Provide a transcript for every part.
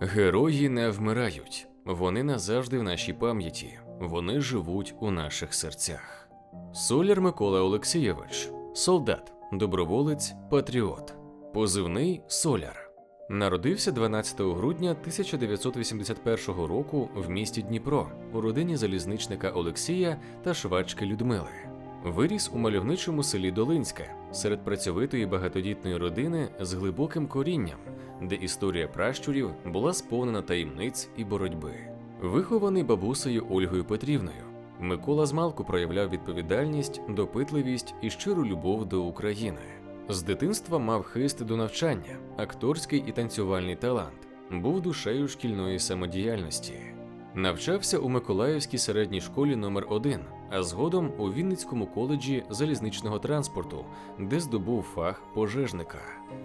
Герої не вмирають, вони назавжди в нашій пам'яті, вони живуть у наших серцях. Соляр Микола Олексійович, солдат, доброволець, патріот, позивний Соляр. Народився 12 грудня 1981 року в місті Дніпро у родині залізничника Олексія та швачки Людмили. Виріс у мальовничому селі Долинське серед працьовитої багатодітної родини з глибоким корінням, де історія пращурів була сповнена таємниць і боротьби. Вихований бабусею Ольгою Петрівною, Микола змалку проявляв відповідальність, допитливість і щиру любов до України. З дитинства мав хист до навчання, акторський і танцювальний талант, був душею шкільної самодіяльності. Навчався у Миколаївській середній школі номер 1 а згодом у Вінницькому коледжі залізничного транспорту, де здобув фах пожежника.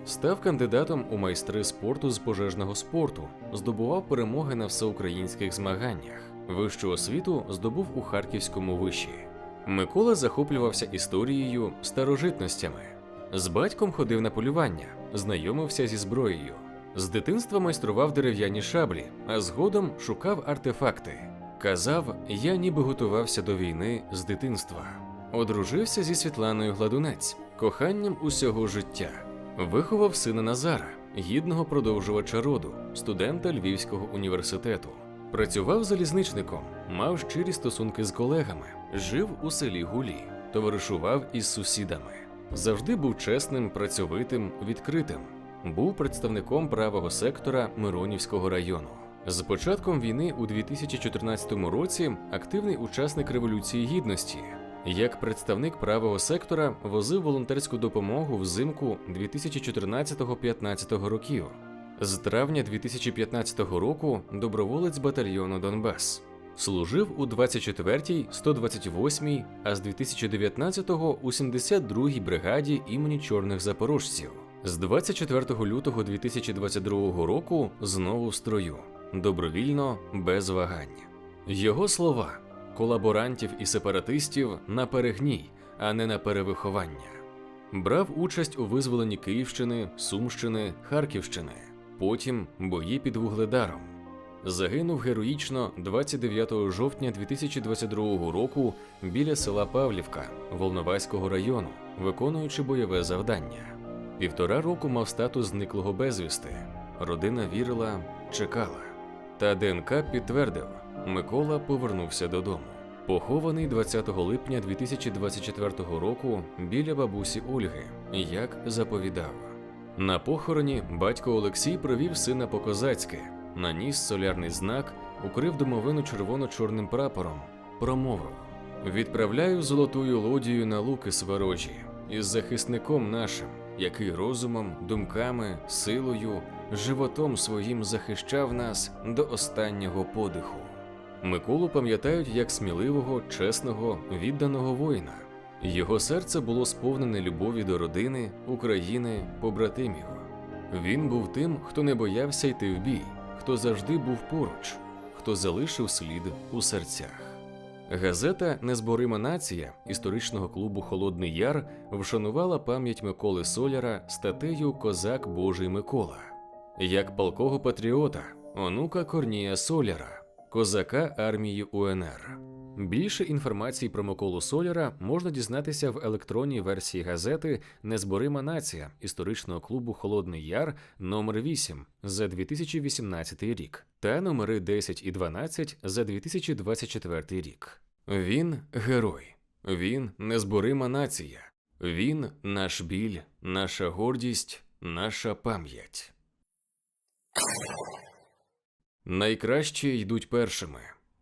Став кандидатом у майстри спорту з пожежного спорту, здобував перемоги на всеукраїнських змаганнях. Вищу освіту здобув у Харківському виші. Микола захоплювався історією, старожитностями. З батьком ходив на полювання, знайомився зі зброєю. З дитинства майстрував дерев'яні шаблі, а згодом шукав артефакти. Казав, я ніби готувався до війни з дитинства. Одружився зі Світланою Гладунець, коханням усього життя. Виховав сина Назара, гідного продовжувача роду, студента Львівського університету. Працював залізничником, мав щирі стосунки з колегами, жив у селі Гулі, товаришував із сусідами. Завжди був чесним, працьовитим, відкритим. Був представником правого сектора Миронівського району. З початком війни у 2014 році активний учасник Революції Гідності. Як представник правого сектора возив волонтерську допомогу взимку 2014-15 років. З травня 2015 року доброволець батальйону Донбас. Служив у 24-й, 128-й, а з 2019-го у 72-й бригаді імені чорних запорожців. З 24 лютого 2022 року знову в строю, добровільно, без вагань. Його слова колаборантів і сепаратистів на перегній, а не на перевиховання. Брав участь у визволенні Київщини, Сумщини, Харківщини, потім бої під Вугледаром. Загинув героїчно 29 жовтня 2022 року біля села Павлівка Волноваського району, виконуючи бойове завдання. Півтора року мав статус зниклого безвісти. Родина вірила, чекала. Та ДНК підтвердив, Микола повернувся додому. Похований 20 липня 2024 року біля бабусі Ольги, як заповідав. На похороні батько Олексій провів сина по козацьки, наніс солярний знак, укрив домовину червоно-чорним прапором, промовив: Відправляю золотую лодію на луки сворожі із захисником нашим, який розумом, думками, силою, животом своїм захищав нас до останнього подиху. Миколу пам'ятають як сміливого, чесного, відданого воїна. Його серце було сповнене любові до родини, України, побратимів. Він був тим, хто не боявся йти в бій, хто завжди був поруч, хто залишив слід у серцях. Газета Незборима нація історичного клубу Холодний Яр вшанувала пам'ять Миколи Соляра статтею Козак Божий Микола, як палкого патріота, онука Корнія Соляра, козака армії УНР. Більше інформації про Миколу Соляра можна дізнатися в електронній версії газети Незборима нація історичного клубу Холодний Яр номер 8 за 2018 рік та номери 10 і 12 за 2024 рік. Він герой, він незборима нація, він наш біль, наша гордість, наша пам'ять. Найкращі йдуть першими.